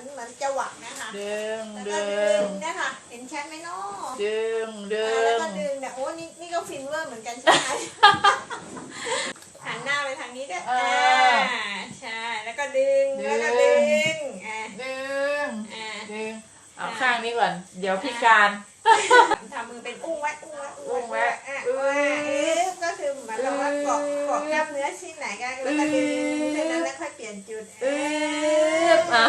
อนเหมือนจะหวักนะคะดึงแล้วก็ดึดึงงนะคะเห็นชัดไหมเนาะดึงดึอ่าแล้วงก็ดึงเนี่ยโอ้นี่นี่ก็ฟินเวอร์เหมือนกันใช่ไหม หันหน้าไปทางนี้ด้วยอ่าใช่แล้วก็ดึงแล้วก็ดึงอ่าดึงอ่า ดึงเอาข้างนี้ก่อน เดี๋ยวพิการ ทำมือเป็นอุ้งไว้อุ้งไว้อุ้งไว้อะอื้อว่าเอ๊ะก็คือเหมือนเราว่าเกาะเกาะกล้ามเนื้อชิ้นไหนก็แล้วก็ดึงเสร็จแล้วแล้วค่อยเปลี่ยนจุดอึ๊บอะ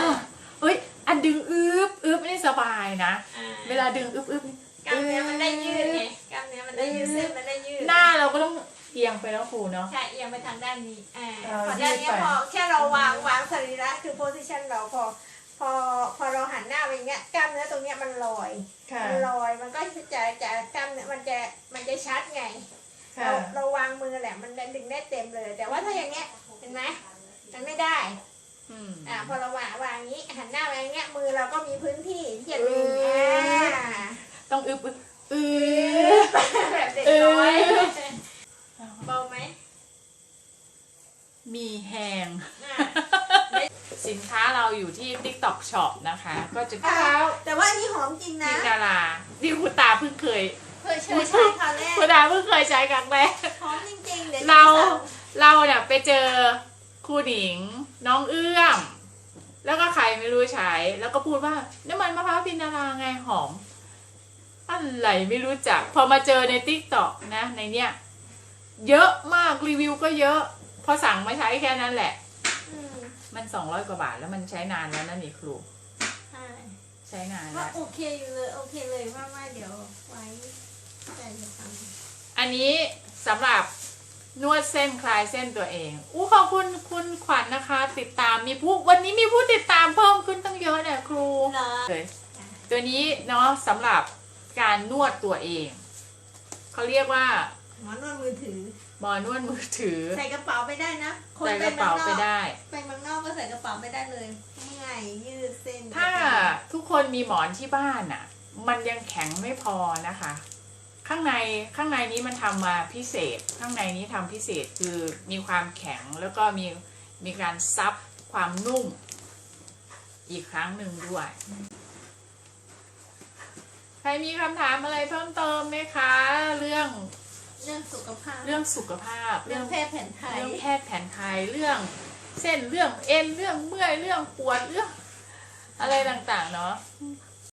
เฮ้ย อันดึงอึ๊บอึ๊บนี่สบายนะอ่าเวลาดึงอึ๊บอึ๊บกล้ามเนื้อมันได้ยืดไงกล้ามเนื้อมันได้ยืดเส้นมันได้ยืดหน้าเราก็ต้องเอียงไปแล้วครูเนาะ ใช่เอียงไปทางด้านนี้อ่าเออพอด้านเนี้ยยืดไปพอแค่เราวางวางสรีระคือโพสิชันเราพอพอพอเราหันหน้าไปอย่างเงี้ยกล้ามเนื้อตรงเนี้ยมันลอยค่ะมันลอยมันก็จะจะกล้ามเนื้อมันจะมันจะชัดไงค่ะเราเราวางมือแหละมันดึงได้เต็มเลย แต่ว่าถ้าอย่างเงี้ยเห็นไหมมันไม่ได้ อืมอ่าพอเราวางวางอย่างนี้ หันหน้าไปอย่างเงี้ยมือเราก็มีพื้นที่ที่จะดึงเอออ่าต้องอึ๊บอึ๊บอึ๊บแบบเด็กน้อยเออเบาไหมมีแหงอ่าสินค้าเราอยู่ที่ TikTok Shop นะคะ ก็จะอ่าแต่ว่าอันนี้หอมจริงนะมีดาราที่คุณตาเพิ่งเคย เคยใช้ใช้คราวแรกคุณตาเพิ่งเคยใช้ครั้งแรก หอมจริงๆ เดี๋ยวเราจะสั่งเราเนี่ยไปเจอค รูหนิง น้องเอื้อม แล้วก็ใครไม่รู้ใช้ แล้วก็พูดว่าน้ำมันมะพร้าวพินดาราไงหอมอะไรไม่รู้จัก พอมาเจอในติ๊กต็อกนะในเนี้ยเยอะมากรีวิวก็เยอะ พอสั่งมาใช้แค่นั้นแหละอืมมันสองร้อยกว่าบาทแล้วมันใช้นานแล้วนั่นนี่ครู ใช่ใช้นานก็แล้ว โอเคอยู่เลยโอเคเลยว่าว่าเดี๋ยวไว้แต่จะทำอันนี้สำหรับ นวดเส้นคลายเส้นตัวเองอู้ขอบคุณคุณขวัญนะคะ ติดตามมีผู้วันนี้มีผู้ติดตามเพิ่มขึ้นตั้งเยอะเนี่ยครูเนาะเลยตัวนี้เนาะสำหรับการนวดตัวเอง เขาเรียกว่าหมอนวดมือถือ หมอนวดมือถือใส่กระเป๋าไปได้นะ คนใส่ไปกระเป๋ามืองนไปอกได้ ไปเมืองนอกก็ใส่กระเป๋าไม่ได้เลยง่ายยืดเส้นถ้าทุกคนมีหมอนที่บ้านอะ มันยังแข็งไม่พอนะคะ ข้างในข้างในนี้มันทำมาพิเศษ ข้างในนี้ทำพิเศษคือมีความแข็งแล้วก็มีมีการซับความนุ่ม อีกครั้งหนึ่งด้วย ใครมีคำถามอะไรเพิ่มเติมไหมคะ เรื่องเรื่องสุขภาพ เรื่องสุขภาพ เรื่องแพทย์แผนไทย เรื่องแพทย์แผนไทย เรื่องเส้น เรื่องเอ็น เรื่องเมื่อย เรื่องปวด เรื่องอะไรต่างๆ เนาะ